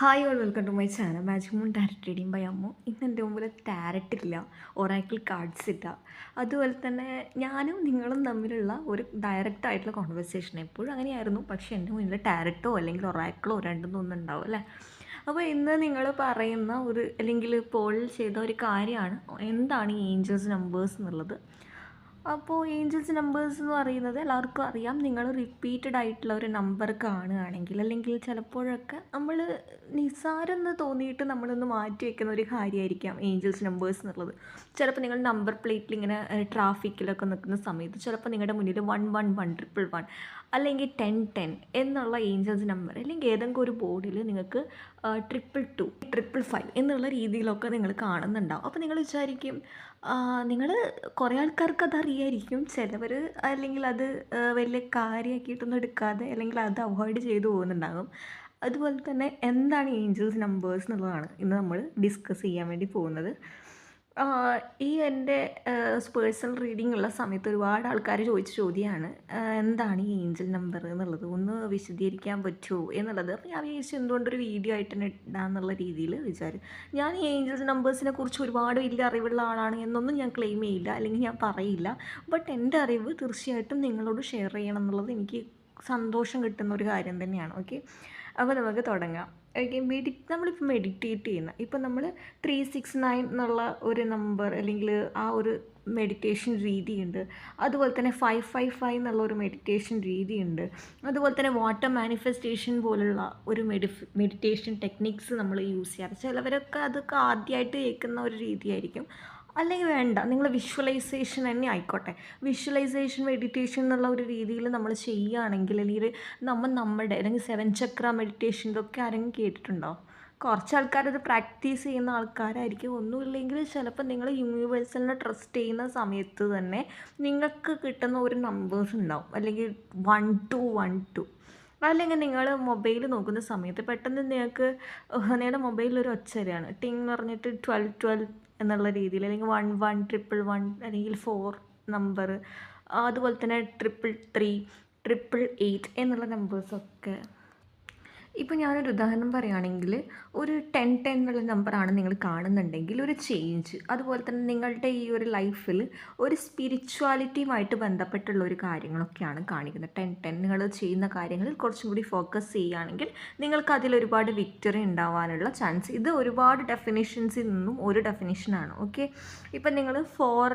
Hi all welcome to my channel magic moon tarot reading by Ammu. ഇന്ന് എന്റെ മുമ്പിൽ tarot ഇല്ല. Oracle cards ഇല്ല അതുപോലെ തന്നെ ഞാനും നിങ്ങളും തമ്മിലുള്ള ഒരു ഡയറക്റ്റ് ആയിട്ടുള്ള കോൺവെർസേഷൻ എപ്പോഴും അങ്ങനെയായിരുന്നു. പക്ഷേ എന്റെ മുന്നിൽ ടാരറ്റോ അല്ലെങ്കിൽ ഒറാക്കിളോ രണ്ടും ഒന്നും ഉണ്ടാവും അല്ലേ? അപ്പോൾ ഇന്ന് നിങ്ങൾ പറയുന്ന ഒരു അല്ലെങ്കിൽ പോൾ ചെയ്ത ഒരു കാര്യമാണ്. എന്താണ് ഈ ഏഞ്ചൽസ് നമ്പേഴ്സ് എന്നുള്ളത്? അപ്പോൾ ഏഞ്ചൽസ് നമ്പേഴ്സ് എന്ന് പറയുന്നത് എല്ലാവർക്കും അറിയാം. നിങ്ങൾ റിപ്പീറ്റഡ് ആയിട്ടുള്ള ഒരു നമ്പർ കാണുകയാണെങ്കിൽ അല്ലെങ്കിൽ ചിലപ്പോഴൊക്കെ നമ്മൾ നിസ്സാരെന്ന് തോന്നിയിട്ട് നമ്മളൊന്ന് മാറ്റി വെക്കുന്ന ഒരു കാര്യമായിരിക്കാം ഏഞ്ചൽസ് നമ്പേഴ്സ് എന്നുള്ളത്. ചിലപ്പോൾ നിങ്ങൾ നമ്പർ പ്ലേറ്റിൽ ഇങ്ങനെ ട്രാഫിക്കിലൊക്കെ നിൽക്കുന്ന സമയത്ത് ചിലപ്പോൾ നിങ്ങളുടെ മുന്നിൽ one one one triple one അല്ലെങ്കിൽ ടെൻ ടെൻ എന്നുള്ള ഏഞ്ചൽസ് നമ്പർ അല്ലെങ്കിൽ ഏതെങ്കിലും ഒരു ബോർഡിൽ നിങ്ങൾക്ക് ട്രിപ്പിൾ ടു ട്രിപ്പിൾ ഫൈവ് എന്നുള്ള രീതിയിലൊക്കെ നിങ്ങൾ കാണുന്നുണ്ടാവും. അപ്പോൾ നിങ്ങൾ വിചാരിക്കും നിങ്ങൾ കുറേ ആൾക്കാർക്ക് അറിയായിരിക്കും ചിലവർ അല്ലെങ്കിൽ അത് വലിയ കാര്യമാക്കിയിട്ടൊന്നും എടുക്കാതെ അല്ലെങ്കിൽ അത് അവോയ്ഡ് ചെയ്തു പോകുന്നുണ്ടാകും. അതുപോലെ തന്നെ എന്താണ് ഏഞ്ചൽസ് നമ്പേഴ്സ് എന്നുള്ളതാണ് ഇന്ന് നമ്മൾ ഡിസ്കസ് ചെയ്യാൻ വേണ്ടി പോകുന്നത്. ഈ എന്റെ പേഴ്സണൽ റീഡിംഗ് ഉള്ള സമയത്ത് ഒരുപാട് ആൾക്കാർ ചോദിച്ച ചോദ്യമാണ് എന്താണ് ഈ ഏഞ്ചൽ നമ്പർ എന്നുള്ളത്? ഒന്ന് വിശദീകരിക്കാൻ പറ്റുമോ എന്നുള്ളത്? അപ്പോൾ ഞാൻ വിചാരിച്ചു എന്തുകൊണ്ടൊരു വീഡിയോ ആയിട്ട് തന്നെ ഇടാന്നുള്ള രീതിയിൽ വിചാരിച്ചു. ഞാൻ ഈ ഏഞ്ചൽ നമ്പേഴ്സിനെ കുറിച്ച് ഒരുപാട് വലിയ അറിവുള്ള ആളാണ് എന്നൊന്നും ഞാൻ ക്ലെയിം ചെയ്യില്ല അല്ലെങ്കിൽ ഞാൻ പറയില്ല. ബട്ട് എന്റെ അറിവ് തീർച്ചയായിട്ടും നിങ്ങളോട് ഷെയർ ചെയ്യണം എന്നുള്ളത് എനിക്ക് സന്തോഷം കിട്ടുന്ന ഒരു കാര്യം തന്നെയാണ്. ഓക്കെ അപ്പോൾ നമുക്ക് തുടങ്ങാം. ഓക്കെ മെഡി നമ്മളിപ്പോൾ മെഡിറ്റേറ്റ് ചെയ്യുന്ന ഇപ്പോൾ നമ്മൾ ത്രീ സിക്സ് നയൻ എന്നുള്ള ഒരു നമ്പർ അല്ലെങ്കിൽ ആ ഒരു മെഡിറ്റേഷൻ രീതിയുണ്ട്. അതുപോലെ തന്നെ ഫൈവ് ഫൈവ് ഫൈവ് എന്നുള്ള ഒരു മെഡിറ്റേഷൻ രീതിയുണ്ട്. അതുപോലെ തന്നെ വാട്ടർ മാനിഫെസ്റ്റേഷൻ പോലുള്ള ഒരു മെഡി മെഡിറ്റേഷൻ ടെക്നിക്സ് നമ്മൾ യൂസ് ചെയ്യാറ്. ചിലവരൊക്കെ അതൊക്കെ ആദ്യമായിട്ട് കേൾക്കുന്ന ഒരു രീതിയായിരിക്കും. അല്ലെങ്കിൽ വേണ്ട നിങ്ങൾ വിഷ്വലൈസേഷൻ തന്നെ ആയിക്കോട്ടെ. വിഷ്വലൈസേഷൻ മെഡിറ്റേഷൻ എന്നുള്ള ഒരു രീതിയിൽ നമ്മൾ ചെയ്യുകയാണെങ്കിൽ അല്ലെങ്കിൽ നമ്മൾ നമ്മുടെ അല്ലെങ്കിൽ സെവൻ ചക്ര മെഡിറ്റേഷൻ ഒക്കെ ആരെങ്കിലും കേട്ടിട്ടുണ്ടോ? കുറച്ച് ആൾക്കാരത് പ്രാക്ടീസ് ചെയ്യുന്ന ആൾക്കാരായിരിക്കും. ഒന്നുമില്ലെങ്കിൽ ചിലപ്പോൾ നിങ്ങൾ യൂണിവേഴ്സലിനെ ട്രസ്റ്റ് ചെയ്യുന്ന സമയത്ത് തന്നെ നിങ്ങൾക്ക് കിട്ടുന്ന ഒരു നമ്പേഴ്സ് ഉണ്ടാവും. അല്ലെങ്കിൽ വൺ ടു വൺ ടു അല്ലെങ്കിൽ നിങ്ങൾ മൊബൈൽ നോക്കുന്ന സമയത്ത് പെട്ടെന്ന് നിങ്ങൾക്ക് നിങ്ങളുടെ മൊബൈലിൽ ഒരു ഒച്ച വരികയാണ് ടിങ് എന്ന് പറഞ്ഞിട്ട് ട്വൽവ് ട്വൽവ് എന്നുള്ള രീതിയിൽ അല്ലെങ്കിൽ വൺ വൺ ട്രിപ്പിൾ വൺ അല്ലെങ്കിൽ ഫോർ നമ്പർ അതുപോലെ തന്നെ ട്രിപ്പിൾ ത്രീ ട്രിപ്പിൾ എയ്റ്റ് എന്നുള്ള നമ്പേഴ്സൊക്കെ ഇപ്പോൾ ഞാനൊരു ഉദാഹരണം പറയുകയാണെങ്കിൽ ഒരു ടെൻ ടെൻ എന്നുള്ള നമ്പറാണ് നിങ്ങൾ കാണുന്നുണ്ടെങ്കിൽ ഒരു ചേഞ്ച് അതുപോലെ തന്നെ നിങ്ങളുടെ ഈ ഒരു ലൈഫിൽ ഒരു സ്പിരിച്വാലിറ്റിയുമായിട്ട് ബന്ധപ്പെട്ടുള്ള ഒരു കാര്യങ്ങളൊക്കെയാണ് കാണിക്കുന്നത്. ടെൻ ടെൻ നിങ്ങൾ ചെയ്യുന്ന കാര്യങ്ങളിൽ കുറച്ചും കൂടി ഫോക്കസ് ചെയ്യുകയാണെങ്കിൽ നിങ്ങൾക്ക് അതിൽ ഒരുപാട് വിക്ടറി ഉണ്ടാവാനുള്ള ചാൻസ് ഇത് ഒരുപാട് ഡെഫിനേഷൻസിൽ നിന്നും ഒരു ഡെഫിനേഷനാണ് ഓക്കെ ഇപ്പം നിങ്ങൾ ഫോർ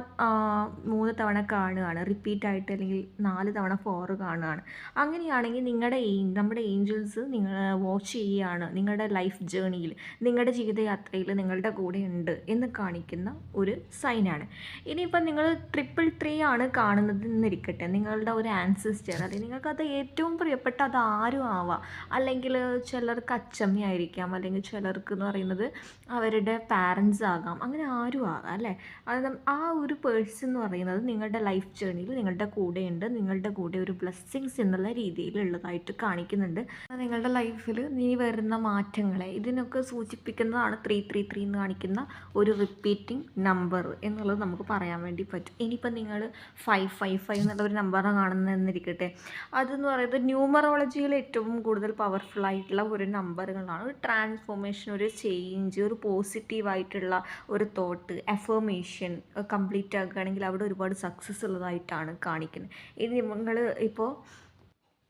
മൂന്ന് തവണ കാണുകയാണ്. റിപ്പീറ്റ് ആയിട്ട് അല്ലെങ്കിൽ നാല് തവണ ഫോർ കാണുകയാണ്. അങ്ങനെയാണെങ്കിൽ നിങ്ങളുടെ നമ്മുടെ ഏഞ്ചൽസ് നിങ്ങൾ വാച്ച് ചെയ്യുകയാണ് നിങ്ങളുടെ ലൈഫ് ജേണിയിൽ നിങ്ങളുടെ ജീവിതയാത്രയിൽ നിങ്ങളുടെ കൂടെ ഉണ്ട് എന്ന് കാണിക്കുന്ന ഒരു സൈനാണ് ഇനിയിപ്പം നിങ്ങൾ ട്രിപ്പിൾ ത്രീ ആണ് കാണുന്നത് എന്നിരിക്കട്ടെ നിങ്ങളുടെ ഒരു ആൻസിസ്റ്റർ അല്ലെങ്കിൽ നിങ്ങൾക്കത് ഏറ്റവും പ്രിയപ്പെട്ട അത് ആരും ആവാം. അല്ലെങ്കിൽ ചിലർക്ക് അച്ചമ്മയായിരിക്കാം അല്ലെങ്കിൽ ചിലർക്ക് എന്ന് പറയുന്നത് അവരുടെ പാരൻസ് ആകാം അങ്ങനെ ആരും ആകാം അല്ലേ? അത് ആ ഒരു പേഴ്സൺ എന്ന് പറയുന്നത് നിങ്ങളുടെ ലൈഫ് ജേണിയിൽ നിങ്ങളുടെ കൂടെയുണ്ട് നിങ്ങളുടെ കൂടെ ഒരു ബ്ലെസ്സിങ്സ് എന്നുള്ള രീതിയിലുള്ളതായിട്ട് കാണിക്കുന്നുണ്ട്. നിങ്ങളുടെ ലൈഫിൽ നീ വരുന്ന മാറ്റങ്ങളെ ഇതിനൊക്കെ സൂചിപ്പിക്കുന്നതാണ് ത്രീ ത്രീ ത്രീ എന്ന് കാണിക്കുന്ന ഒരു റിപ്പീറ്റിംഗ് നമ്പർ എന്നുള്ളത് നമുക്ക് പറയാൻ വേണ്ടി പറ്റും. ഇനിയിപ്പോൾ നിങ്ങൾ ഫൈവ് ഫൈവ് ഫൈവ് എന്നുള്ള ഒരു നമ്പറാണ് കാണുന്നതെന്നിരിക്കട്ടെ. അതെന്ന് പറയുന്നത് ന്യൂമറോളജിയിൽ ഏറ്റവും കൂടുതൽ പവർഫുൾ ആയിട്ടുള്ള ഒരു നമ്പറുകളാണ് ഒരു ട്രാൻസ്ഫോർമേഷൻ ഒരു ചേഞ്ച് ഒരു പോസിറ്റീവായിട്ടുള്ള ഒരു തോട്ട് എഫർമേഷൻ കംപ്ലീറ്റ് ആക്കുകയാണെങ്കിൽ അവിടെ ഒരുപാട് സക്സസ് ഉള്ളതായിട്ടാണ് കാണിക്കുന്നത്. ഇനി നിങ്ങൾ ഇപ്പോൾ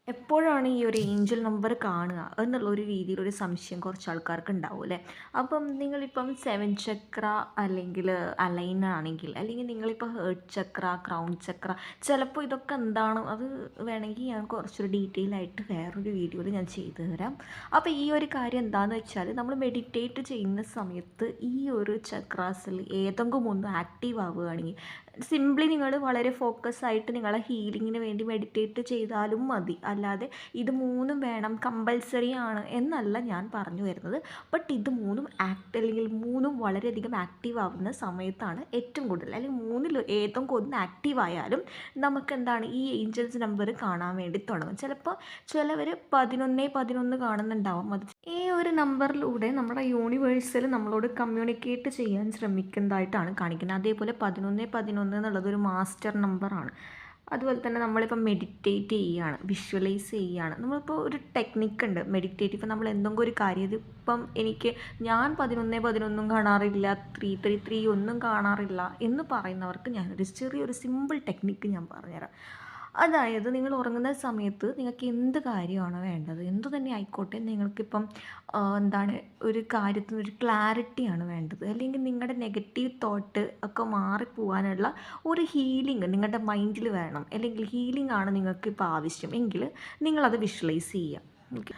എപ്പോഴാണ് ഈ ഒരു ഏഞ്ചൽ നമ്പർ കാണുക? എന്നുള്ള ഒരു രീതിയിൽ ഒരു സംശയം കുറച്ച് ആൾക്കാർക്ക് ഉണ്ടാവും അല്ലേ? അപ്പം നിങ്ങളിപ്പം സെവൻ ചക്ര അല്ലെങ്കിൽ അലൈൻ ആണെങ്കിൽ അല്ലെങ്കിൽ നിങ്ങളിപ്പോൾ ഹേർട്ട് ചക്ര ക്രൗൺ ചക്ര ചിലപ്പോൾ ഇതൊക്കെ എന്താണ്? അത് വേണമെങ്കിൽ ഞാൻ കുറച്ചൊരു ഡീറ്റെയിൽ ആയിട്ട് വേറൊരു വീഡിയോയിൽ ഞാൻ ചെയ്തു തരാം. അപ്പോൾ ഈ ഒരു കാര്യം എന്താണെന്ന് വെച്ചാൽ നമ്മൾ മെഡിറ്റേറ്റ് ചെയ്യുന്ന സമയത്ത് ഈ ഒരു ചക്രാസിൽ ഏതെങ്കിലും ഒന്ന് ആക്റ്റീവ് ആവുകയാണെങ്കിൽ സിംപ്ലി നിങ്ങൾ വളരെ ഫോക്കസ് ആയിട്ട് നിങ്ങളെ ഹീലിങ്ങിന് വേണ്ടി മെഡിറ്റേറ്റ് ചെയ്താലും മതി. അല്ലാതെ ഇത് മൂന്നും വേണം കമ്പൽസറി ആണ് എന്നല്ല ഞാൻ പറഞ്ഞു വരുന്നത്. ബട്ട് ഇത് മൂന്നും ആക്ട് അല്ലെങ്കിൽ മൂന്നും വളരെയധികം ആക്റ്റീവ് ആവുന്ന സമയത്താണ് ഏറ്റവും കൂടുതൽ. അല്ലെങ്കിൽ മൂന്നിൽ ഏതെങ്കിലും ഒന്ന് ആക്റ്റീവ് ആയാലും നമുക്ക് എന്താണ് ഈ ഏഞ്ചൽസ് നമ്പർ കാണാൻ വേണ്ടി തുടങ്ങും. ചിലപ്പോൾ ചിലവർ പതിനൊന്നേ പതിനൊന്ന് കാണുന്നുണ്ടാവും. അത് ഈ ഒരു നമ്പറിലൂടെ നമ്മുടെ യൂണിവേഴ്സിൽ നമ്മളോട് കമ്മ്യൂണിക്കേറ്റ് ചെയ്യാൻ ശ്രമിക്കുന്നതായിട്ടാണ് കാണിക്കുന്നത്. അതേപോലെ പതിനൊന്ന് പതിനൊന്ന് എന്നുള്ളത് ഒരു മാസ്റ്റർ നമ്പറാണ് അതുപോലെ തന്നെ നമ്മളിപ്പോൾ മെഡിറ്റേറ്റ് ചെയ്യുകയാണ് വിഷ്വലൈസ് ചെയ്യുകയാണ് നമ്മളിപ്പോൾ ഒരു ടെക്നിക്ക് ഉണ്ട് മെഡിറ്റേറ്റ് ഇപ്പം നമ്മൾ എന്തെങ്കിലും ഒരു കാര്യം ഇതിപ്പം എനിക്ക് ഞാൻ പതിനൊന്നേ പതിനൊന്നും കാണാറില്ല ത്രീ ത്രീ ത്രീ ഒന്നും കാണാറില്ല എന്ന് പറയുന്നവർക്ക് ഞാനൊരു ചെറിയൊരു സിമ്പിൾ ടെക്നിക്ക് ഞാൻ പറഞ്ഞുതരാം. അതായത് നിങ്ങൾ ഉറങ്ങുന്ന സമയത്ത് നിങ്ങൾക്ക് എന്ത് കാര്യമാണ് വേണ്ടത്? എന്തു തന്നെ ആയിക്കോട്ടെ നിങ്ങൾക്കിപ്പം എന്താണ് ഒരു കാര്യത്തിന് ഒരു ക്ലാരിറ്റിയാണ് വേണ്ടത്. അല്ലെങ്കിൽ നിങ്ങളുടെ നെഗറ്റീവ് തോട്ട് ഒക്കെ മാറിപ്പോവാനുള്ള ഒരു ഹീലിംഗ് നിങ്ങളുടെ മൈൻഡിൽ വേണം. അല്ലെങ്കിൽ ഹീലിംഗ് ആണ് നിങ്ങൾക്ക് ഇപ്പോൾ ആവശ്യം. എങ്കിൽ നിങ്ങളത് വിഷ്വലൈസ് ചെയ്യുക. ഓക്കെ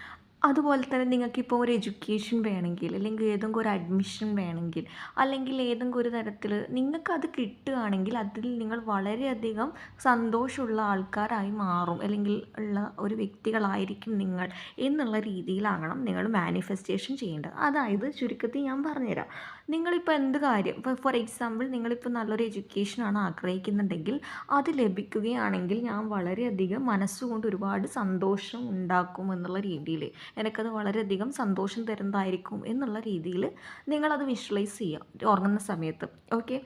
അതുപോലെ തന്നെ നിങ്ങൾക്കിപ്പോൾ ഒരു എഡ്യൂക്കേഷൻ വേണമെങ്കിൽ അല്ലെങ്കിൽ ഏതെങ്കിലും ഒരു അഡ്മിഷൻ വേണമെങ്കിൽ അല്ലെങ്കിൽ ഏതെങ്കിലും ഒരു തരത്തിൽ നിങ്ങൾക്കത് കിട്ടുകയാണെങ്കിൽ അതിൽ നിങ്ങൾ വളരെയധികം സന്തോഷമുള്ള ആൾക്കാരായി മാറും അല്ലെങ്കിൽ ഉള്ള ഒരു വ്യക്തികളായിരിക്കും നിങ്ങൾ എന്നുള്ള രീതിയിലാകണം നിങ്ങൾ മാനിഫെസ്റ്റേഷൻ ചെയ്യേണ്ടത്. അതായത് ചുരുക്കത്തിൽ ഞാൻ പറഞ്ഞുതരാം. നിങ്ങളിപ്പോൾ എന്ത് കാര്യം? ഇപ്പോൾ ഫോർ എക്സാമ്പിൾ നിങ്ങളിപ്പോൾ നല്ലൊരു എഡ്യൂക്കേഷനാണ് ആഗ്രഹിക്കുന്നുണ്ടെങ്കിൽ അത് ലഭിക്കുകയാണെങ്കിൽ ഞാൻ വളരെയധികം മനസ്സുകൊണ്ട് ഒരുപാട് സന്തോഷം ഉണ്ടാക്കും എന്നുള്ള രീതിയിൽ എനിക്കത് വളരെയധികം സന്തോഷം തരുന്നതായിരിക്കും എന്നുള്ള രീതിയിൽ നിങ്ങളത് വിഷ്വലൈസ് ചെയ്യുക ഉറങ്ങുന്ന സമയത്ത്. ഓക്കെ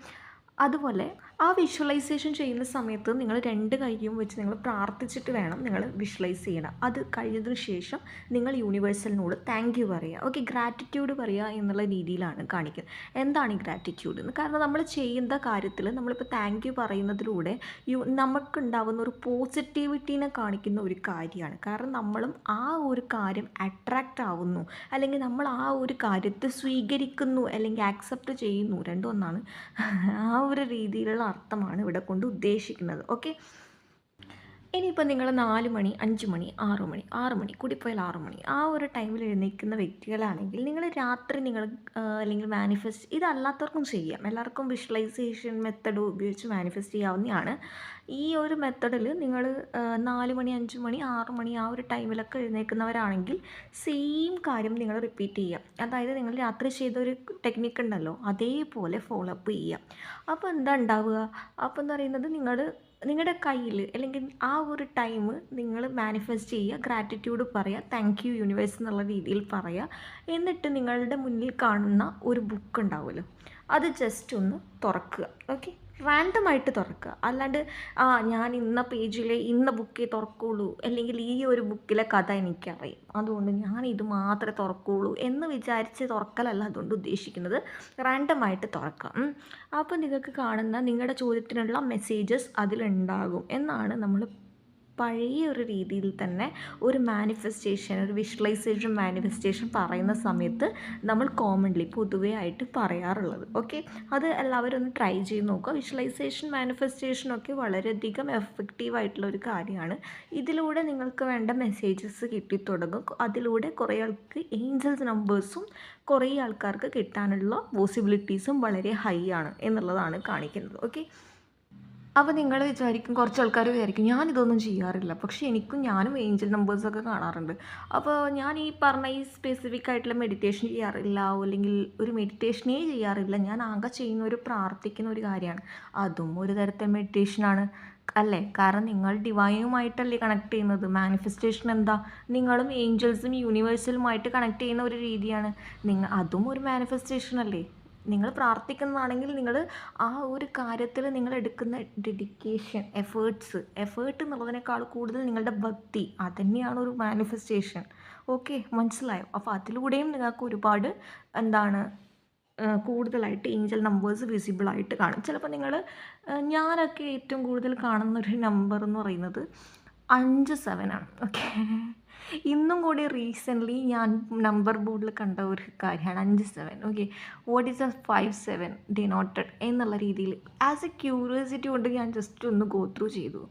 അതുപോലെ ആ വിഷ്വലൈസേഷൻ ചെയ്യുന്ന സമയത്ത് നിങ്ങൾ രണ്ട് കൈയും വെച്ച് നിങ്ങൾ പ്രാർത്ഥിച്ചിട്ട് വേണം നിങ്ങൾ വിഷ്വലൈസ് ചെയ്യണം. അത് കഴിഞ്ഞതിന് ശേഷം നിങ്ങൾ യൂണിവേഴ്സലിനോട് താങ്ക് യു പറയുക ഓക്കെ ഗ്രാറ്റിറ്റ്യൂഡ് പറയുക എന്നുള്ള രീതിയിലാണ് കാണിക്കുന്നത്. എന്താണ് ഈ ഗ്രാറ്റിറ്റ്യൂഡ് എന്ന്? കാരണം നമ്മൾ ചെയ്യുന്ന കാര്യത്തിൽ നമ്മളിപ്പോൾ താങ്ക് യു പറയുന്നതിലൂടെ യു നമുക്കുണ്ടാവുന്ന ഒരു പോസിറ്റിവിറ്റീനെ കാണിക്കുന്ന ഒരു കാര്യമാണ്. കാരണം നമ്മളും ആ ഒരു കാര്യം അട്രാക്റ്റ് ആവുന്നു. അല്ലെങ്കിൽ നമ്മൾ ആ ഒരു കാര്യത്തെ സ്വീകരിക്കുന്നു അല്ലെങ്കിൽ ആക്സെപ്റ്റ് ചെയ്യുന്നു. രണ്ടും ഒന്നാണ്. ആ ഒരു രീതിയിലുള്ള അർത്ഥമാണ് ഇവിടെ കൊണ്ട് ഉദ്ദേശിക്കുന്നത്. ഓക്കെ ഇനിയിപ്പോൾ നിങ്ങൾ നാല് മണി അഞ്ച് മണി ആറു മണി ആറു മണി കൂടിപ്പോയാൽ ആറു മണി ആ ഒരു ടൈമിൽ എഴുന്നേൽക്കുന്ന വ്യക്തികളാണെങ്കിൽ നിങ്ങൾ രാത്രി നിങ്ങൾ അല്ലെങ്കിൽ മാനിഫെസ്റ്റ് ഇതല്ലാത്തവർക്കും ചെയ്യാം. എല്ലാവർക്കും വിഷ്വലൈസേഷൻ മെത്തഡ് ഉപയോഗിച്ച് മാനിഫെസ്റ്റ് ചെയ്യാവുന്നതാണ്. ഈ ഒരു മെത്തഡിൽ നിങ്ങൾ നാല് മണി അഞ്ച് മണി ആറ് മണി ആ ഒരു ടൈമിലൊക്കെ എഴുന്നേൽക്കുന്നവരാണെങ്കിൽ സെയിം കാര്യം നിങ്ങൾ റിപ്പീറ്റ് ചെയ്യുക. അതായത് നിങ്ങൾ രാത്രി ചെയ്ത ഒരു ടെക്നിക്ക് ഉണ്ടല്ലോ അതേപോലെ ഫോളോ അപ്പ് ചെയ്യുക. അപ്പോൾ എന്താ ഉണ്ടാവുക? അപ്പോൾ എന്ന് പറയുന്നത് നിങ്ങൾ നിങ്ങളുടെ കയ്യിൽ അല്ലെങ്കിൽ ആ ഒരു ടൈം നിങ്ങൾ മാനിഫെസ്റ്റ് ചെയ്യുക ഗ്രാറ്റിറ്റ്യൂഡ് പറയുക താങ്ക് യു യൂണിവേഴ്സ് എന്നുള്ള രീതിയിൽ പറയുക. എന്നിട്ട് നിങ്ങളുടെ മുന്നിൽ കാണുന്ന ഒരു ബുക്ക് ഉണ്ടാവുമല്ലോ അത് ജസ്റ്റ് ഒന്ന് തുറക്കുക. ഓക്കെ റാൻഡമായിട്ട് തുറക്കുക. അല്ലാണ്ട് ആ ഞാൻ ഇന്ന പേജിലെ ഇന്ന ബുക്കേ തുറക്കുള്ളൂ. അല്ലെങ്കിൽ ഈ ഒരു ബുക്കിലെ കഥ എനിക്കറിയാം. അതുകൊണ്ട് ഞാൻ ഇത് മാത്രമേ തുറക്കുള്ളൂ എന്ന് വിചാരിച്ച് തുറക്കലല്ല അതുകൊണ്ട് ഉദ്ദേശിക്കുന്നത്. റാൻഡമായിട്ട് തുറക്കുക അപ്പോൾ നിങ്ങൾക്ക് കാണുന്ന നിങ്ങളുടെ ചോദ്യത്തിനുള്ള മെസ്സേജസ് അതിലുണ്ടാകും. എന്നാണ് നമ്മൾ പഴയ ഒരു രീതിയിൽ തന്നെ ഒരു മാനിഫെസ്റ്റേഷൻ ഒരു വിഷ്വലൈസേഷൻ മാനിഫെസ്റ്റേഷൻ പറയുന്ന സമയത്ത് നമ്മൾ കോമൺലി പൊതുവേ ആയിട്ട് പറയാറുള്ളത്. ഓക്കെ അത് എല്ലാവരും ഒന്ന് ട്രൈ ചെയ്ത് നോക്കുക. വിഷ്വലൈസേഷൻ മാനിഫെസ്റ്റേഷനൊക്കെ വളരെയധികം എഫക്റ്റീവ് ആയിട്ടുള്ള ഒരു കാര്യമാണ്. ഇതിലൂടെ നിങ്ങൾക്ക് വേണ്ട മെസ്സേജസ് കിട്ടിത്തുടങ്ങും. അതിലൂടെ കുറേ ആൾക്ക് ഏഞ്ചൽസ് നമ്പേഴ്സും കുറേ ആൾക്കാർക്ക് കിട്ടാനുള്ള പോസിബിലിറ്റീസും വളരെ ഹൈ ആണ് എന്നുള്ളതാണ് കാണിക്കുന്നത്. ഓക്കെ അപ്പോൾ നിങ്ങൾ വിചാരിക്കും കുറച്ച് ആൾക്കാർ വിചാരിക്കും ഞാനിതൊന്നും ചെയ്യാറില്ല. പക്ഷേ എനിക്കും ഞാനും ഏഞ്ചൽ നമ്പേഴ്സൊക്കെ കാണാറുണ്ട്. അപ്പോൾ ഞാൻ ഈ പറഞ്ഞ ഈ സ്പെസിഫിക് ആയിട്ടുള്ള മെഡിറ്റേഷൻ ചെയ്യാറില്ല അല്ലെങ്കിൽ ഒരു മെഡിറ്റേഷനേ ചെയ്യാറില്ല. ഞാൻ ആകെ ചെയ്യുന്ന ഒരു പ്രാർത്ഥിക്കുന്ന ഒരു കാര്യമാണ്. അതും ഒരു തരത്തെ മെഡിറ്റേഷനാണ് അല്ലേ? കാരണം നിങ്ങൾ ഡിവൈനുമായിട്ടല്ലേ കണക്ട് ചെയ്യുന്നത്. മാനിഫെസ്റ്റേഷൻ എന്താ? നിങ്ങളും ഏഞ്ചൽസും യൂണിവേഴ്സലുമായിട്ട് കണക്ട് ചെയ്യുന്ന ഒരു രീതിയാണ്. നിങ്ങൾ അതും ഒരു മാനിഫെസ്റ്റേഷൻ അല്ലേ? നിങ്ങൾ പ്രാർത്ഥിക്കുന്നതാണെങ്കിൽ നിങ്ങൾ ആ ഒരു കാര്യത്തിൽ നിങ്ങൾ എടുക്കുന്ന ഡെഡിക്കേഷൻ എഫേർട്സ് എഫേർട്ട് എന്നുള്ളതിനേക്കാൾ കൂടുതൽ നിങ്ങളുടെ ഭക്തി തന്നെയാണ് ഒരു മാനിഫെസ്റ്റേഷൻ ഓക്കെ മനസ്സിലായോ? അപ്പോൾ അതിലൂടെയും നിങ്ങൾക്ക് ഒരുപാട് എന്താണ് കൂടുതലായിട്ട് ഏഞ്ചൽ നമ്പേഴ്സ് വിസിബിളായിട്ട് കാണും. ചിലപ്പോൾ നിങ്ങൾ ഞാനൊക്കെ ഏറ്റവും കൂടുതൽ കാണുന്നൊരു നമ്പർ എന്ന് പറയുന്നത് അഞ്ച് സെവനാണ് ഓക്കെ ഇന്നും കൂടി റീസെന്റ്ലി ഞാൻ നമ്പർ ബോർഡിൽ കണ്ട ഒരു കാര്യമാണ് അഞ്ച് seven okay what is a five seven denoted എന്നുള്ള രീതിയിൽ. ആസ് എ ക്യൂരിയോസിറ്റി കൊണ്ട് ഞാൻ ജസ്റ്റ് ഒന്ന് ഗോ ത്രൂ ചെയ്തു.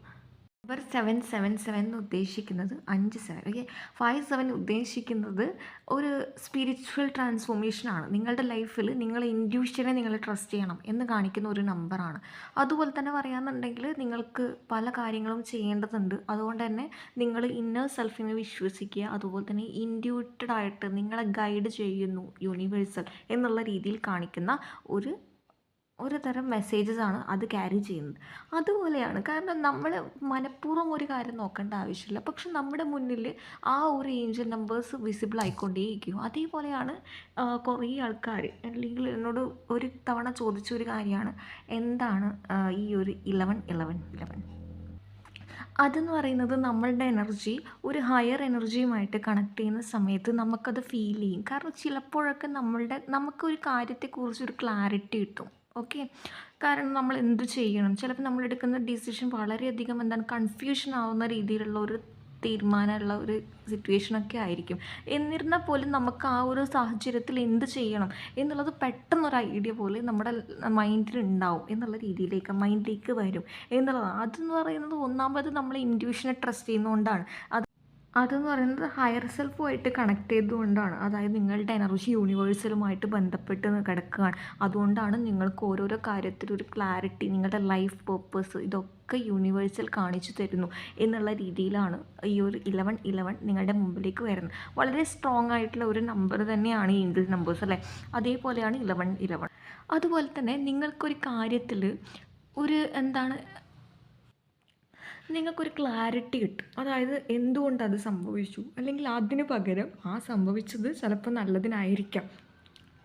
നമ്പർ സെവൻ സെവൻ സെവൻ എന്ന് ഉദ്ദേശിക്കുന്നത് അഞ്ച് സെവൻ ഓക്കെ ഫൈവ് സെവൻ ഉദ്ദേശിക്കുന്നത് ഒരു സ്പിരിച്വൽ ട്രാൻസ്ഫോർമേഷനാണ് നിങ്ങളുടെ ലൈഫിൽ നിങ്ങൾ ഇൻഡ്യൂഷനെ നിങ്ങൾ ട്രസ്റ്റ് ചെയ്യണം എന്ന് കാണിക്കുന്ന ഒരു നമ്പറാണ് അതുപോലെ തന്നെ പറയാമെന്നുണ്ടെങ്കിൽ നിങ്ങൾക്ക് പല കാര്യങ്ങളും ചെയ്യേണ്ടതുണ്ട്. അതുകൊണ്ട് തന്നെ നിങ്ങൾ ഇന്നർ സെൽഫിനെ വിശ്വസിക്കുക. അതുപോലെ തന്നെ ഇൻഡ്യൂട്ടഡ് ആയിട്ട് നിങ്ങളെ ഗൈഡ് ചെയ്യുന്നു യൂണിവേഴ്സൽ എന്നുള്ള രീതിയിൽ കാണിക്കുന്ന ഒരു ഒരു തരം മെസ്സേജസ് ആണ് അത് ക്യാരി ചെയ്യുന്നത്. അതുപോലെയാണ് കാരണം നമ്മൾ മനഃപൂർവം ഒരു കാര്യം നോക്കേണ്ട ആവശ്യമില്ല. പക്ഷെ നമ്മുടെ മുന്നിൽ ആ ഒരു ഏഞ്ചൽ നമ്പേഴ്സ് വിസിബിൾ ആയിക്കൊണ്ടേയിരിക്കും. അതേപോലെയാണ് കുറേ ആൾക്കാർ അല്ലെങ്കിൽ എന്നോട് ഒരു തവണ ചോദിച്ച ഒരു കാര്യമാണ് എന്താണ് ഈ ഒരു ഇലവൻ ഇലവൻ ഇലവൻ അതെന്ന് പറയുന്നത് നമ്മളുടെ എനർജി ഒരു ഹയർ എനർജിയുമായിട്ട് കണക്ട് ചെയ്യുന്ന സമയത്ത് നമുക്കത് ഫീൽ ചെയ്യും. കാരണം ചിലപ്പോഴൊക്കെ നമ്മളുടെ നമുക്കൊരു കാര്യത്തെക്കുറിച്ചൊരു ക്ലാരിറ്റി കിട്ടും. ഓക്കെ കാരണം നമ്മൾ എന്ത് ചെയ്യണം? ചിലപ്പോൾ നമ്മൾ എടുക്കുന്ന ഡിസിഷൻ വളരെയധികം എന്താണ് കൺഫ്യൂഷൻ ആവുന്ന രീതിയിലുള്ള ഒരു തീരുമാനമുള്ള ഒരു സിറ്റുവേഷനൊക്കെ ആയിരിക്കും. എന്നിരുന്നാൽ പോലും നമുക്ക് ആ ഒരു സാഹചര്യത്തിൽ എന്ത് ചെയ്യണം എന്നുള്ളത് പെട്ടെന്നൊരു ഐഡിയ പോലെ നമ്മുടെ മൈൻഡിൽ ഉണ്ടാവും എന്നുള്ള രീതിയിലേക്ക് മൈൻഡിലേക്ക് വരും എന്നുള്ളതാണ്. അതെന്ന് പറയുന്നത് ഒന്നാമത് നമ്മൾ ഇൻഡ്യൂഷനെ ട്രസ്റ്റ് ചെയ്യുന്നതുകൊണ്ടാണ്. അത് അതെന്ന് പറയുന്നത് ഹയർ സെൽഫുമായിട്ട് കണക്ട് ചെയ്തുകൊണ്ടാണ്. അതായത് നിങ്ങളുടെ എനർജി യൂണിവേഴ്സലുമായിട്ട് ബന്ധപ്പെട്ട് കിടക്കുകയാണ്. അതുകൊണ്ടാണ് നിങ്ങൾക്ക് ഓരോരോ കാര്യത്തിലൊരു ക്ലാരിറ്റി നിങ്ങളുടെ ലൈഫ് പേർപ്പസ് ഇതൊക്കെ യൂണിവേഴ്സൽ കാണിച്ചു തരുന്നു എന്നുള്ള രീതിയിലാണ് ഈ ഒരു ഇലവൻ ഇലവൻ നിങ്ങളുടെ മുമ്പിലേക്ക് വരുന്നത്. വളരെ സ്ട്രോങ് ആയിട്ടുള്ള ഒരു നമ്പർ തന്നെയാണ് ഈ ഇംഗ്ലീഷ് നമ്പേഴ്സ് അല്ലേ? അതേപോലെയാണ് ഇലവൻ ഇലവൻ അതുപോലെ തന്നെ നിങ്ങൾക്കൊരു കാര്യത്തിൽ ഒരു എന്താണ് നിങ്ങൾക്കൊരു ക്ലാരിറ്റി കിട്ടും. അതായത് എന്തുകൊണ്ട് അത് സംഭവിച്ചു? അല്ലെങ്കിൽ അതിന് പകരം ആ സംഭവിച്ചത് ചിലപ്പോൾ നല്ലതിനായിരിക്കാം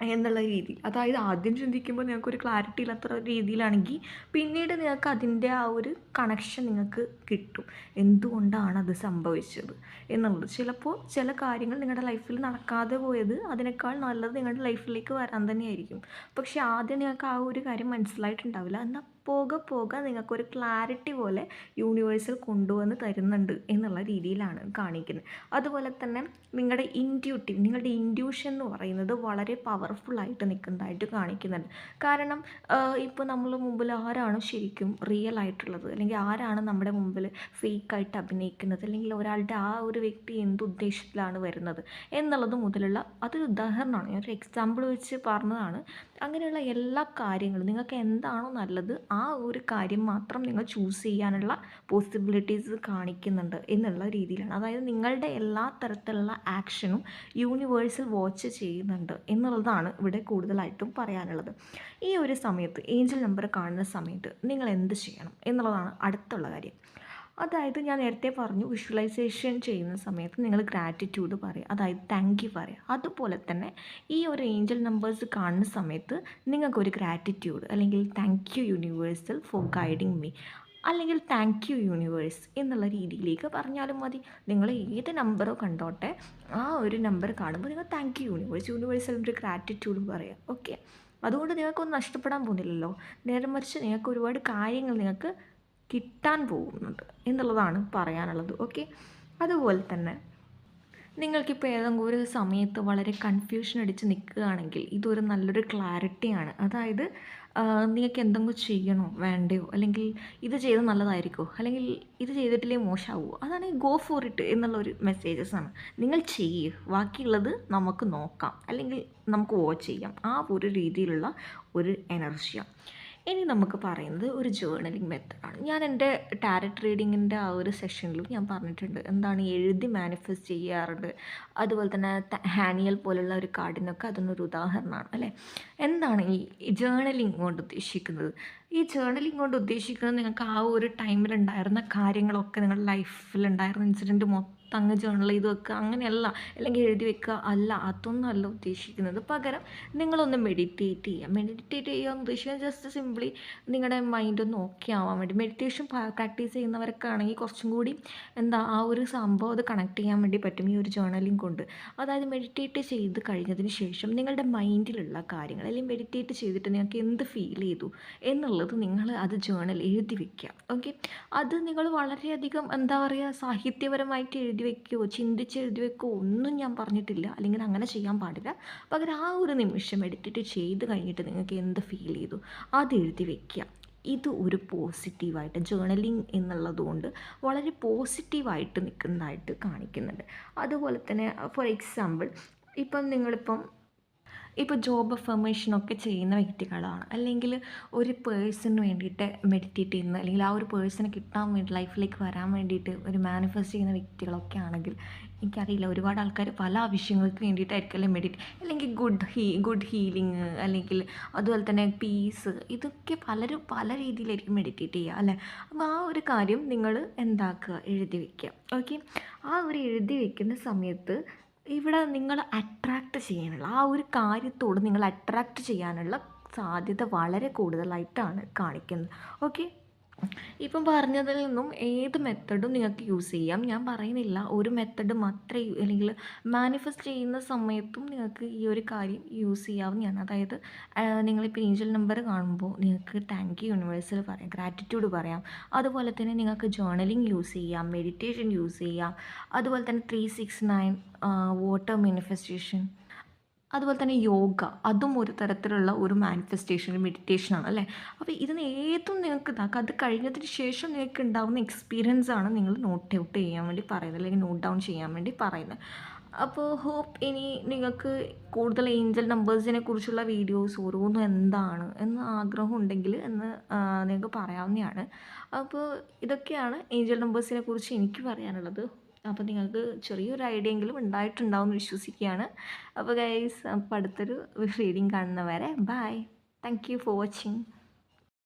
എന്നുള്ള രീതിയിൽ. അതായത് ആദ്യം ചിന്തിക്കുമ്പോൾ നിങ്ങൾക്കൊരു ക്ലാരിറ്റി ഇല്ലാത്ത രീതിയിലാണെങ്കിൽ പിന്നീട് നിങ്ങൾക്ക് അതിന്റെ ആ ഒരു കണക്ഷൻ നിങ്ങൾക്ക് കിട്ടും. എന്തുകൊണ്ടാണ് അത് സംഭവിച്ചത് എന്നുള്ളത്. ചിലപ്പോൾ ചില കാര്യങ്ങൾ നിങ്ങളുടെ ലൈഫിൽ നടക്കാതെ പോയത് അതിനേക്കാൾ നല്ലത് നിങ്ങളുടെ ലൈഫിലേക്ക് വരാൻ തന്നെയായിരിക്കും. പക്ഷേ ആദ്യം നിങ്ങൾക്ക് ആ ഒരു കാര്യം മനസ്സിലായിട്ടുണ്ടാവില്ല. എന്നാൽ പോകെ പോകെ നിങ്ങൾക്കൊരു ക്ലാരിറ്റി പോലെ യൂണിവേഴ്സിൽ കൊണ്ടുവന്ന് തരുന്നുണ്ട് എന്നുള്ള രീതിയിലാണ് കാണിക്കുന്നത്. അതുപോലെ തന്നെ നിങ്ങളുടെ ഇന്റ്യൂട്ടീവ് നിങ്ങളുടെ ഇന്റ്യൂഷൻ എന്ന് പറയുന്നത് വളരെ പവർഫുള്ളായിട്ട് നിൽക്കുന്നതായിട്ട് കാണിക്കുന്നുണ്ട്. കാരണം ഇപ്പോൾ നമ്മൾ മുമ്പിൽ ആരാണ് ശരിക്കും റിയൽ ആയിട്ടുള്ളത് അല്ലെങ്കിൽ ആരാണ് നമ്മുടെ മുമ്പിൽ ഫേക്കായിട്ട് അഭിനയിക്കുന്നത് അല്ലെങ്കിൽ ഒരാളുടെ ആ ഒരു വ്യക്തി എന്ത് ഉദ്ദേശത്തിലാണ് വരുന്നത് എന്നുള്ളത് മുതലുള്ള അതൊരു ഉദാഹരണമാണ്. ഞാനൊരു എക്സാമ്പിൾ വെച്ച് പറഞ്ഞതാണ്. അങ്ങനെയുള്ള എല്ലാ കാര്യങ്ങളും നിങ്ങൾക്ക് എന്താണോ നല്ലത് ആ ഒരു കാര്യം മാത്രം നിങ്ങൾ ചൂസ് ചെയ്യാനുള്ള പോസിബിലിറ്റീസ് കാണിക്കുന്നുണ്ട് എന്നുള്ള രീതിയിലാണ്. അതായത് നിങ്ങളുടെ എല്ലാ തരത്തിലുള്ള ആക്ഷനും യൂണിവേഴ്സിൽ വാച്ച് ചെയ്യുന്നുണ്ട് എന്നുള്ളതാണ് ഇവിടെ കൂടുതലായിട്ടും പറയാനുള്ളത്. ഈ ഒരു സമയത്ത് ഏഞ്ചൽ നമ്പർ കാണുന്ന സമയത്ത് നിങ്ങൾ എന്ത് ചെയ്യണം എന്നുള്ളതാണ് അടുത്തുള്ള കാര്യം. അതായത് ഞാൻ നേരത്തെ പറഞ്ഞു വിഷ്വലൈസേഷൻ ചെയ്യുന്ന സമയത്ത് നിങ്ങൾ ഗ്രാറ്റിറ്റ്യൂഡ് പറയുക അതായത് താങ്ക് യു പറയുക അതുപോലെ തന്നെ ഈ ഒരു ഏഞ്ചൽ നമ്പേഴ്സ് കാണുന്ന സമയത്ത് നിങ്ങൾക്കൊരു ഗ്രാറ്റിറ്റ്യൂഡ് അല്ലെങ്കിൽ thank you universal for guiding me അല്ലെങ്കിൽ താങ്ക് യു യൂണിവേഴ്സ് എന്നുള്ള രീതിയിലേക്ക് പറഞ്ഞാലും മതി. നിങ്ങൾ ഏത് നമ്പറോ കണ്ടോട്ടെ ആ ഒരു നമ്പർ കാണുമ്പോൾ നിങ്ങൾ താങ്ക് യു യൂണിവേഴ്സ് യൂണിവേഴ്സൽ ഒരു ഗ്രാറ്റിറ്റ്യൂഡ് പറയുക ഓക്കെ അതുകൊണ്ട് നിങ്ങൾക്കൊന്നും നഷ്ടപ്പെടാൻ പോകുന്നില്ലല്ലോ. നേരെ മറിച്ച് നിങ്ങൾക്ക് ഒരുപാട് കാര്യങ്ങൾ നിങ്ങൾക്ക് കിട്ടാൻ പോകുന്നുണ്ട് എന്നുള്ളതാണ് പറയാനുള്ളത് ഓക്കെ അതുപോലെ തന്നെ നിങ്ങൾക്കിപ്പോൾ ഏതെങ്കിലും ഒരു സമയത്ത് വളരെ കൺഫ്യൂഷൻ അടിച്ച് നിൽക്കുകയാണെങ്കിൽ ഇതൊരു നല്ലൊരു ക്ലാരിറ്റിയാണ് അതായത് നിങ്ങൾക്ക് എന്തെങ്കിലും ചെയ്യണോ വേണ്ടയോ? അല്ലെങ്കിൽ ഇത് ചെയ്ത് നല്ലതായിരിക്കുമോ അല്ലെങ്കിൽ ഇത് ചെയ്തിട്ടില്ലേ മോശമാവുമോ അതാണ് ഗോ ഫോർ ഇറ്റ് എന്നുള്ളൊരു ഒരു മെസ്സേജസ് ആണ്. നിങ്ങൾ ചെയ്യുക ബാക്കിയുള്ളത് നമുക്ക് നോക്കാം. അല്ലെങ്കിൽ നമുക്ക് വാച്ച് ചെയ്യാം. ആ ഒരു രീതിയിലുള്ള ഒരു എനർജിയാണ് ഇനി നമുക്ക് പറയുന്നത് ഒരു ജേർണലിംഗ് മെത്തഡാണ് ഞാൻ എന്റെ ടാരറ്റ് റീഡിങ്ങിന്റെ ആ ഒരു സെഷനിലും ഞാൻ പറഞ്ഞിട്ടുണ്ട്. എന്താണ് എഴുതി മാനിഫെസ്റ്റ് ചെയ്യാറുണ്ട്. അതുപോലെ തന്നെ ഹാനിയൽ പോലുള്ള ഒരു കാർഡിനൊക്കെ അതൊന്നൊരു ഉദാഹരണമാണ് അല്ലേ? എന്താണ് ഈ ജേർണലിംഗ് കൊണ്ട് ഉദ്ദേശിക്കുന്നത്? ഈ ജേർണലിംഗ് കൊണ്ട് ഉദ്ദേശിക്കുന്നത് നിങ്ങൾക്ക് ആ ഒരു ടൈമിലുണ്ടായിരുന്ന കാര്യങ്ങളൊക്കെ നിങ്ങളുടെ ലൈഫിലുണ്ടായിരുന്ന ഇൻസിഡന്റ് മൊത്തം അങ്ങ് ജേണൽ ചെയ്ത് വെക്കുക അങ്ങനെയല്ല അല്ലെങ്കിൽ എഴുതി വെക്കുക അല്ല അതൊന്നല്ല ഉദ്ദേശിക്കുന്നത്. പകരം നിങ്ങളൊന്ന് മെഡിറ്റേറ്റ് ചെയ്യുക. മെഡിറ്റേറ്റ് ചെയ്യുക എന്ന് ഉദ്ദേശിക്കുന്നത് ജസ്റ്റ് സിംപ്ലി നിങ്ങളുടെ മൈൻഡ് ഒന്ന് ഓക്കെ ആവാൻ വേണ്ടി. മെഡിറ്റേഷൻ പ്രാക്ടീസ് ചെയ്യുന്നവരൊക്കെ ആണെങ്കിൽ കുറച്ചും കൂടി എന്താ ആ ഒരു സംഭവം അത് കണക്ട് ചെയ്യാൻ വേണ്ടി പറ്റും ഈ ഒരു ജേണലിങ് കൊണ്ട്. അതായത് മെഡിറ്റേറ്റ് ചെയ്ത് കഴിഞ്ഞതിന് ശേഷം നിങ്ങളുടെ മൈൻഡിലുള്ള കാര്യങ്ങൾ അല്ലെങ്കിൽ മെഡിറ്റേറ്റ് ചെയ്തിട്ട് നിങ്ങൾക്ക് എന്ത് ഫീൽ ചെയ്തു എന്നുള്ളത് നിങ്ങൾ അത് ജേണൽ എഴുതി വെക്കുക. ഓക്കെ അത് നിങ്ങൾ വളരെയധികം എന്താ പറയുക സാഹിത്യപരമായിട്ട് എഴുതി വെക്കുകയോ ചിന്തിച്ച് എഴുതി വെക്കുകയോ ഒന്നും ഞാൻ പറഞ്ഞിട്ടില്ല. അല്ലെങ്കിൽ അങ്ങനെ ചെയ്യാൻ പാടില്ല. പകരം ആ ഒരു നിമിഷം മെഡിറ്റേറ്റ് ചെയ്ത് കഴിഞ്ഞിട്ട് നിങ്ങൾക്ക് എന്ത് ഫീൽ ചെയ്തു? അത് എഴുതി വെക്കുക. ഇത് ഒരു പോസിറ്റീവായിട്ട് ജേർണലിംഗ് എന്നുള്ളതുകൊണ്ട് വളരെ പോസിറ്റീവായിട്ട് നിൽക്കുന്നതായിട്ട് കാണിക്കുന്നുണ്ട്. അതുപോലെ തന്നെ ഫോർ എക്സാമ്പിൾ ഇപ്പം നിങ്ങളിപ്പം ഇപ്പോൾ ജോബ് അഫർമേഷനൊക്കെ ചെയ്യുന്ന വ്യക്തികളാണ്. അല്ലെങ്കിൽ ഒരു പേഴ്സണിന് വേണ്ടിയിട്ട് മെഡിറ്റേറ്റ് ചെയ്യുന്ന അല്ലെങ്കിൽ ആ ഒരു പേഴ്സണെ കിട്ടാൻ വേണ്ടി ലൈഫിലേക്ക് വരാൻ വേണ്ടിയിട്ട് ഒരു മാനിഫെസ്റ്റ് ചെയ്യുന്ന വ്യക്തികളൊക്കെ ആണെങ്കിൽ എനിക്കറിയില്ല. ഒരുപാട് ആൾക്കാർ പല ആവശ്യങ്ങൾക്ക് വേണ്ടിയിട്ടായിരിക്കും അല്ലെങ്കിൽ മെഡിറ്റ് അല്ലെങ്കിൽ ഗുഡ് ഹീ ഗുഡ് ഹീലിംഗ് അല്ലെങ്കിൽ അതുപോലെ തന്നെ പീസ് ഇതൊക്കെ പലരും പല രീതിയിലായിരിക്കും മെഡിറ്റേറ്റ് ചെയ്യുക അല്ലേ? അപ്പോൾ ആ ഒരു കാര്യം നിങ്ങൾ എന്താക്കുക? എഴുതി വയ്ക്കുക ഓക്കെ ആ ഒരു എഴുതി വയ്ക്കുന്ന സമയത്ത് ഇവിടെ നിങ്ങൾ അട്രാക്റ്റ് ചെയ്യാനുള്ള ആ ഒരു കാര്യത്തോട് നിങ്ങൾ അട്രാക്റ്റ് ചെയ്യാനുള്ള സാധ്യത വളരെ കൂടുതലായിട്ടാണ് കാണിക്കുന്നത്. ഓക്കെ ഇപ്പം പറഞ്ഞതിൽ നിന്നും ഏത് മെത്തഡും നിങ്ങൾക്ക് യൂസ് ചെയ്യാം. ഞാൻ പറയുന്നില്ല. ഒരു മെത്തഡ് മാത്രമേ അല്ലെങ്കിൽ മാനിഫെസ്റ്റ് ചെയ്യുന്ന സമയത്തും നിങ്ങൾക്ക് ഈ ഒരു കാര്യം യൂസ് ചെയ്യാവുന്നതാണ്. അതായത് നിങ്ങളിപ്പോൾ ഏഞ്ചൽ നമ്പർ കാണുമ്പോൾ നിങ്ങൾക്ക് താങ്ക് യു യൂണിവേഴ്സിൽ പറയാം ഗ്രാറ്റിറ്റ്യൂഡ് പറയാം. അതുപോലെ തന്നെ നിങ്ങൾക്ക് ജേർണലിംഗ് യൂസ് ചെയ്യാം മെഡിറ്റേഷൻ യൂസ് ചെയ്യാം. അതുപോലെ തന്നെ three six nine water manifestation അതുപോലെ തന്നെ യോഗ അതും ഒരു തരത്തിലുള്ള ഒരു മാനിഫെസ്റ്റേഷൻ മെഡിറ്റേഷനാണ് അല്ലേ? അപ്പോൾ ഇതിന് ഏതും നിങ്ങൾക്ക് ഇതാക്കുക അത് കഴിഞ്ഞതിന് ശേഷം നിങ്ങൾക്ക് ഉണ്ടാകുന്ന എക്സ്പീരിയൻസ് ആണ് നിങ്ങൾ നോട്ട് ഔട്ട് ചെയ്യാൻ വേണ്ടി പറയുന്നത് അല്ലെങ്കിൽ നോട്ട് ഡൗൺ ചെയ്യാൻ വേണ്ടി പറയുന്നത്. അപ്പോൾ ഹോപ്പ് ഇനി നിങ്ങൾക്ക് കൂടുതൽ ഏഞ്ചൽ നമ്പേഴ്സിനെ കുറിച്ചുള്ള വീഡിയോസ് ഓരോന്നും എന്താണ് എന്ന് ആഗ്രഹം ഉണ്ടെങ്കിൽ എന്ന് നിങ്ങൾക്ക് പറയാവുന്നതാണ്. അപ്പോൾ ഇതൊക്കെയാണ് ഏഞ്ചൽ നമ്പേഴ്സിനെ കുറിച്ച് എനിക്ക് പറയാനുള്ളത്. അപ്പോൾ നിങ്ങൾക്ക് ചെറിയൊരു ഐഡിയ എങ്കിലും ഉണ്ടായിട്ടുണ്ടാവും എന്ന് വിശ്വസിക്കുകയാണ്. അപ്പോൾ ഗൈസ് അപ്പോൾ അടുത്തൊരു റീഡിങ് കാണുന്നവരെ bye thank you for watching